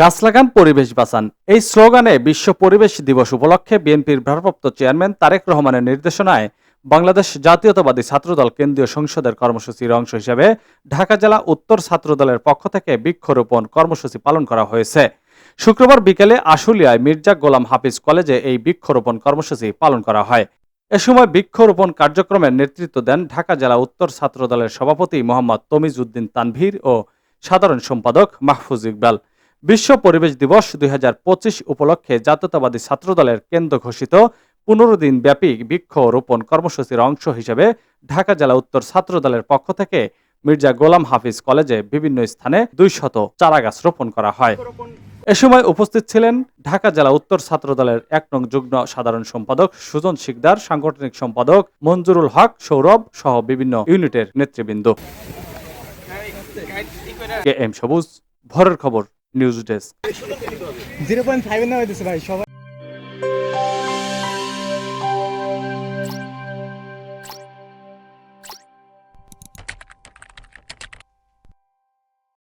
গাছ লাগান পরিবেশ বাঁচান। এই স্লোগানে বিশ্ব পরিবেশ দিবস উপলক্ষে বিএনপির ভারপ্রাপ্ত চেয়ারম্যান তারেক রহমানের নির্দেশনায় বাংলাদেশ জাতীয়তাবাদী ছাত্রদল কেন্দ্রীয় সংসদের কর্মসূচির অংশ হিসেবে ঢাকা জেলা উত্তর ছাত্রদলের পক্ষ থেকে বৃক্ষরোপণ কর্মসূচি পালন করা হয়েছে। শুক্রবার বিকেলে আশুলিয়ায় মির্জা গোলাম হাফিজ কলেজে এই বৃক্ষরোপণ কর্মসূচি পালন করা হয়। এ সময় বৃক্ষরোপণ কার্যক্রমের নেতৃত্ব দেন ঢাকা জেলা উত্তর ছাত্রদলের সভাপতি মোহাম্মদ তমিজ উদ্দিন তানভীর ও সাধারণ সম্পাদক মাহফুজ ইকবাল। বিশ্ব পরিবেশ দিবস দুই হাজার পঁচিশ উপলক্ষে জাতীয়তাবাদী ছাত্রদলের কেন্দ্র ঘোষিত পনেরো দিন ব্যাপী বৃক্ষরোপণ কর্মসূচির অংশ হিসেবে ঢাকা জেলা উত্তর ছাত্রদলের পক্ষ থেকে মির্জা গোলাম হাফিজ কলেজে বিভিন্ন স্থানে দুই শত চারাগাছ রোপণ করা হয়। এ সময় উপস্থিত ছিলেন ঢাকা জেলা উত্তর ছাত্রদলের এক নং যুগ্ম সাধারণ সম্পাদক সুজন শিকদার, সাংগঠনিক সম্পাদক মঞ্জুরুল হক, সৌরভ সহ বিভিন্ন ইউনিটের নেতৃবৃন্দ। কে এম সবুজ, ভরের খবর। News desk. Zero point five ভাই সবাই